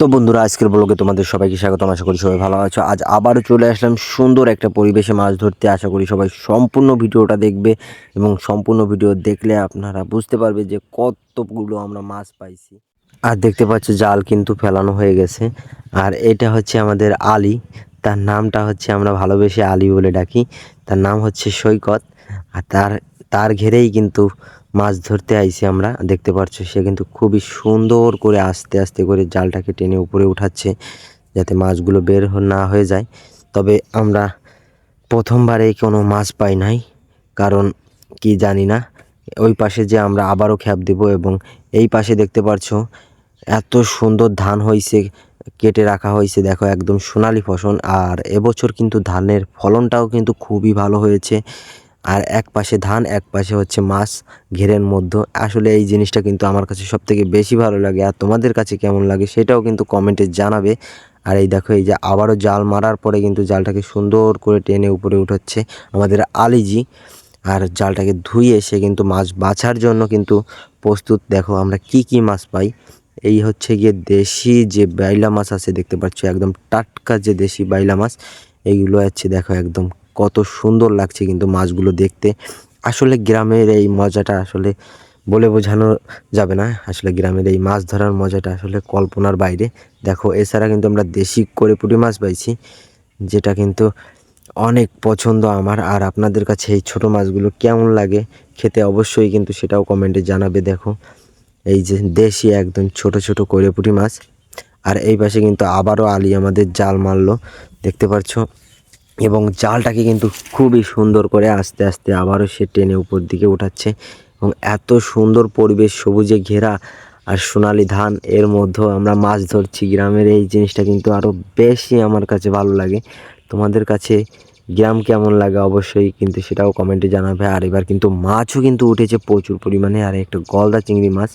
তো বন্ধুরা, আজকের ব্লগে তোমাদের সবাইকে স্বাগতম। আশা করি সবাই ভালো আছো। আজ আবারও চলে আসলাম সুন্দর একটা পরিবেশে মাছ ধরতে। আশা করি সবাই সম্পূর্ণ ভিডিওটা দেখবে এবং সম্পূর্ণ ভিডিও দেখলে আপনারা বুঝতে পারবে যে কতগুলো আমরা মাছ পাইছি। আর দেখতে পাচ্ছ জাল কিন্তু ফেলানো হয়ে গেছে। আর এটা হচ্ছে আমাদের আলী। তার নামটা হচ্ছে আমরা ভালোবেসে আলী বলে ডাকি। তার নাম হচ্ছে সৈকত। আর তার তার ঘেরেই কিন্তু মাছ ধরতে আইছি আমরা, দেখতে পাচ্ছ সে কিন্তু খুবই সুন্দর করে আস্তে আস্তে করে জালটাকে টেনে উপরে উঠাচ্ছে যাতে মাছগুলো বের না হয়ে যায়। তবে আমরা প্রথমবারে কোনো মাছ পাই নাই, কারণ কি জানি না, ওই পাশে যে আমরা আবারও খ্যাপ দেব এবং এই পাশে দেখতে পারছ এত সুন্দর ধান হয়েছে কেটে রাখা হয়েছে দেখো একদম সোনালি ফসল। আর এবছর কিন্তু ধানের ফলনটাও কিন্তু খুবই ভালো হয়েছে। আর এক পাশে ধান, এক পাশে হচ্ছে মাছ, ঘেরের মধ্যে। আসলে এই জিনিসটা কিন্তু আমার কাছে সব থেকে বেশি ভালো লাগে। আর তোমাদের কাছে কেমন লাগে সেটাও কিন্তু কমেন্টে জানাবে। আর এই দেখো, এই যে আবারও জাল মারার পরে কিন্তু জালটাকে সুন্দর করে টেনে উপরে উঠাচ্ছে আমাদের আলিজি। আর জালটাকে ধুয়ে সে কিন্তু মাছ বাছার জন্য কিন্তু প্রস্তুত। দেখো আমরা কি কি মাছ পাই। এই হচ্ছে গিয়ে দেশি যে বাইলা মাছ আছে, দেখতে পাচ্ছ, একদম টাটকা যে দেশি বাইলা মাছ, এইগুলো আছে, দেখো, একদম কত সুন্দর লাগছে কিন্তু মাছগুলো দেখতে। আসলে গ্রামের এই মজাটা আসলে বলে বোঝানো যাবে না। আসলে গ্রামের এই মাছ ধরার মজাটা আসলে কল্পনার বাইরে। দেখো, এছাড়া কিন্তু আমরা দেশি করে পুঁটি মাছ পাইছি, যেটা কিন্তু অনেক পছন্দ আমার। আর আপনাদের কাছে এই ছোট মাছগুলো কেমন লাগে খেতে অবশ্যই কিন্তু সেটাও কমেন্টে জানাবে, দেখো। এই যে দেশি একদম ছোট ছোট করে পুঁটি মাছ। আর এই পাশে কিন্তু আবারও আলি আমাদের জাল মারলো। দেখতে পাচ্ছ এবং জালটাকে কিন্তু খুবই সুন্দর করে আস্তে আস্তে আবারও সে টেনে উপর দিকে উঠাচ্ছে এবং এত সুন্দর পরিবেশ সবুজে ঘেরা আর সোনালি ধান, এর মধ্যেও আমরা মাছ ধরছি। গ্রামের এই জিনিসটা কিন্তু আরও বেশি আমার কাছে ভালো লাগে। তোমাদের কাছে গ্রাম কেমন লাগে অবশ্যই কিন্তু সেটাও কমেন্টে জানাবে। আর এবার কিন্তু মাছও কিন্তু উঠেছে প্রচুর পরিমাণে। আর একটা গলদা চিংড়ি মাছ।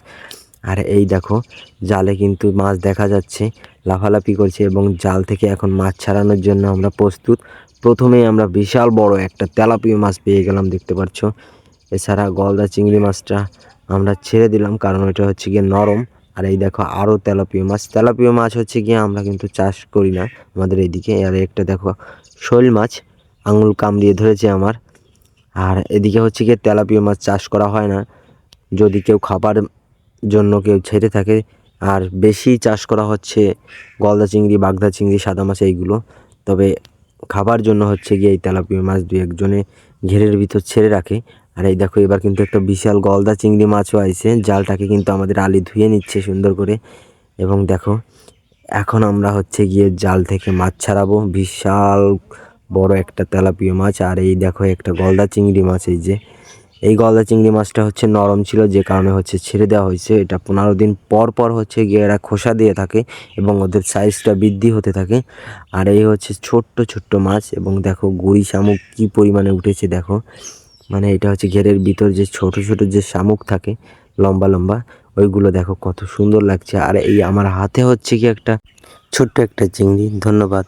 আর এই দেখো, জালে কিন্তু মাছ দেখা যাচ্ছে। লাফালাফি করছে এবং জাল থেকে এখন মাছ ছাড়ানোর জন্য আমরা প্রস্তুত। প্রথমেই আমরা বিশাল বড় একটা তেলাপিয়া মাছ পেয়ে গেলাম, দেখতে পাচ্ছ? এছাড়া গলদা চিংড়ি মাছটা আমরা ছেড়ে দিলাম, কারণ ওটা হচ্ছে গিয়ে নরম। আর এই দেখো আরও তেলাপিয়া মাছ। তেলাপিয়া মাছ হচ্ছে গিয়ে আমরা কিন্তু চাষ করি না আমাদের এইদিকে আর একটা দেখো শৈল মাছ, আঙুল কামড়িয়ে ধরেছে আমার। আর এদিকে হচ্ছে গিয়ে তেলাপিয়া মাছ চাষ করা হয় না। যদি কেউ খাবার জন্য কেউ ছেড়ে থাকে আর বেশি চাষ করা হচ্ছে গলদা চিংড়ি, বাগদা চিংড়ি, সাদা মাছ এইগুলো। তবে খাবার জন্য হচ্ছে গিয়ে এই তেলাপিয়া মাছ দুই একজনে ঘেরের ভিতর ছেড়ে রাখে। আর এই দেখো, এবার কিন্তু একটা বিশাল গলদা চিংড়ি মাছও আইছে, জালটাকে কিন্তু আমাদের আলি ধুয়ে নিচ্ছে সুন্দর করে। এবং দেখো, এখন আমরা হচ্ছে গিয়ে জাল থেকে মাছ ছাড়াবো। বিশাল বড় একটা তেলাপিয়া মাছ। আর এই দেখো, একটা গলদা চিংড়ি মাছ এই যে। এই গলদা চিংড়ি মাছটা হচ্ছে নরম ছিল, যে কারণে হচ্ছে ছেড়ে দেওয়া হয়েছে। এটা পনেরো দিন পর পর হচ্ছে গিয়ে এরা খোসা দিয়ে থাকে এবং ওদের সাইজটা বৃদ্ধি হতে থাকে। আর এই হচ্ছে ছোট্ট ছোট্ট মাছ এবং দেখো গুড়ি শামুক কী পরিমাণে উঠেছে দেখো। মানে এটা হচ্ছে ঘেরের ভিতর যে ছোট ছোট যে শামুক থাকে, লম্বা লম্বা, ওইগুলো দেখো কত সুন্দর লাগছে। আর এই আমার হাতে হচ্ছে কি একটা ছোট্ট একটা চিংড়ি, ধন্যবাদ।